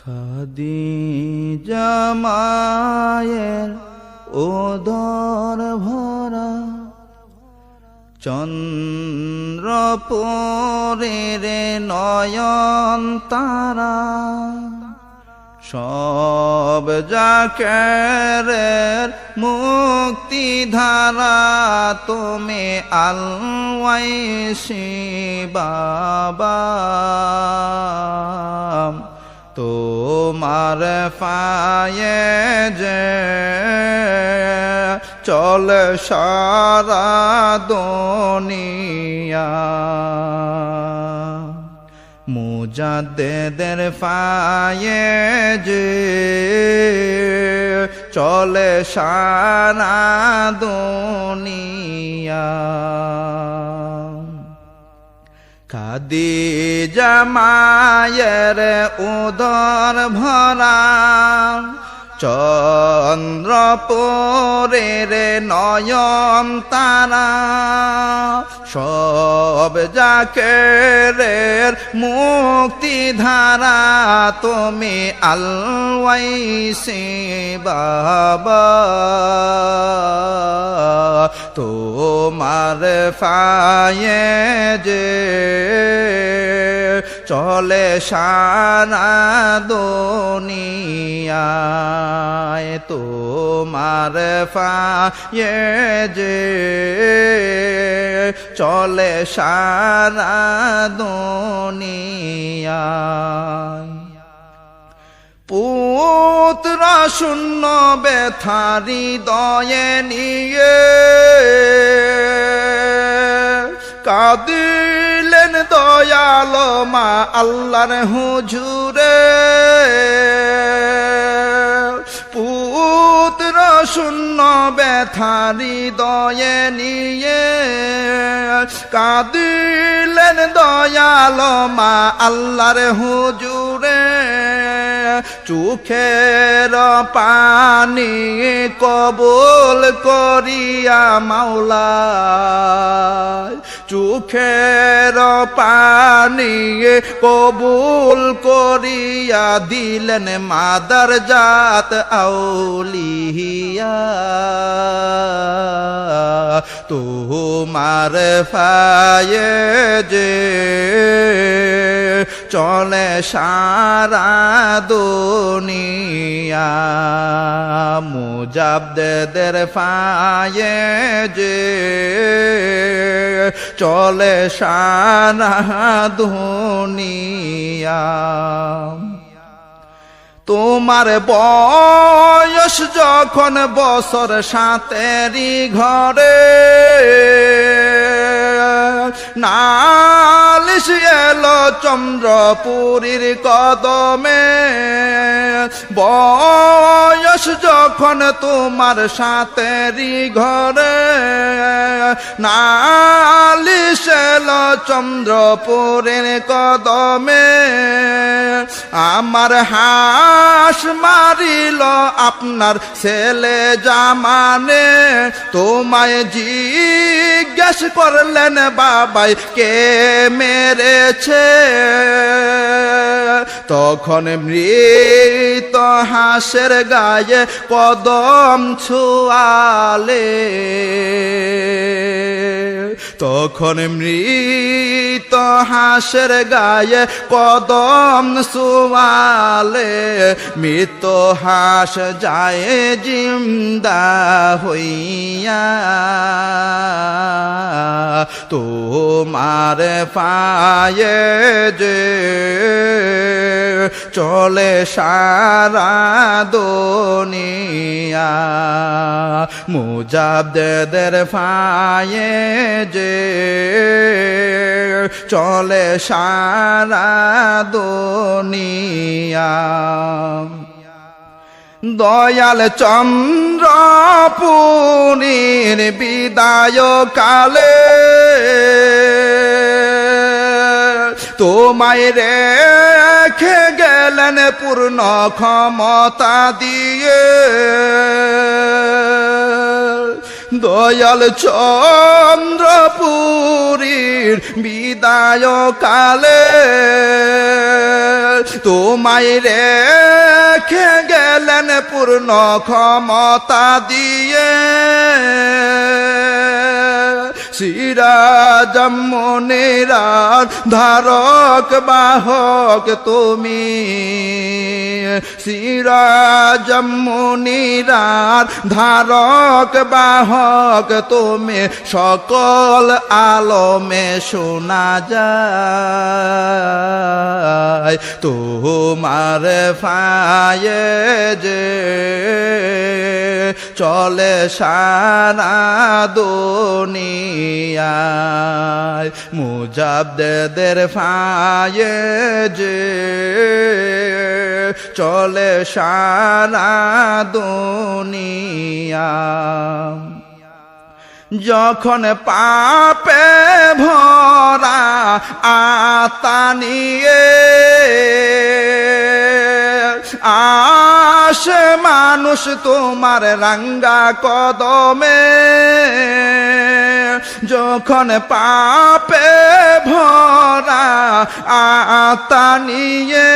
খাদি জামায়ের ওদর ভরা চন্দ্রপুরের নয়ন তারা সব জাকেরের মুক্তি ধারা তুমি আলওয়াইসি বাবা। তোমার ফায়ে যে চল সারা দুনিয়া। মুজাদ্দেদের ফায়ে যে চলে সারা দুনিয়া। কাদি জমায়ের উদর ভরা। চন্দ্রপুরের নয়ন তারা সব জাকেরের মুক্তি ধারা তুমি আলওয়াইসি বাবা। তোমার ফায়ে যে চলে সারা দুনিয়ায় তোমার ফায়ে যে চলে সারা দুনিয়ায়। পুত্র শূন্য বেথারি দয়ে নিয়ে কাদিলেন দয়াল মা আল্লাহর হুজুরে। পুত্র শূন্য ব্যথারি দয়ে নিয়ে কাঁদিলেন দয়াল মা আল্লাহর হুজুরে। চোখের পানি কবুল করিয়া মাওলা চোখের পানি কবুল করিয়া দিলেন মাদার জাত আউলিয়া। তোমার ফায়ে যে চলে সারা দুনিয়া। মুজাবদের ফায়ে যে চলে সারা দুনিয়া। তোমার বয়স যখন বছর সাতেরি ঘরে নালিশ এলো চন্দ্রপুরীর কদমে। বয়স যখন তোমার সাতেরি ঘরে নালিশ এলো চন্দ্রপুরের কদমে। আমার হাস মারিল আপনার ছেলে জামানে। তোমায় জিজ্ঞেস করলেন, বাবাই, কে মেরেছে। তখন মৃত হাঁসের গায়ে কদম ছুয়ালে। তখন মৃত হাঁসের গায়ে কদম সুয়ালে মৃত হাঁস যায় জিন্দা হইয়া। তোমার পায়ে যে চলে সারা দুনিয়া মুজাবদের ফায়ে যে চলে সারা দুনিয়া। দয়াল চন্দ্র পুরীর বিদায় কালে তোমায় রেখে গেলেন পূর্ণ ক্ষমতা দিয়ে। দয়াল চন্দ্রপুরীর বিদায় কালে তোমায় রেখে গেলেন পূর্ণ ক্ষমতা দিয়ে। সিরা সিরাজমনেরার ধারক বাহক তুমি। সিরাজমনিরার ধারক বাহক তুমি। সকল আলমে শোনা যায় তোমার ফায়ে যে চলে সারা দুনিয়ায় মুজাবদের ফায়ে যে চলে সারা দুনিয়া। যখন পাপে ভরা আতা নিয়ে আসে মানুষ তোমার রাঙ্গা কদমে যখন পাপে ভরা আতা নিয়ে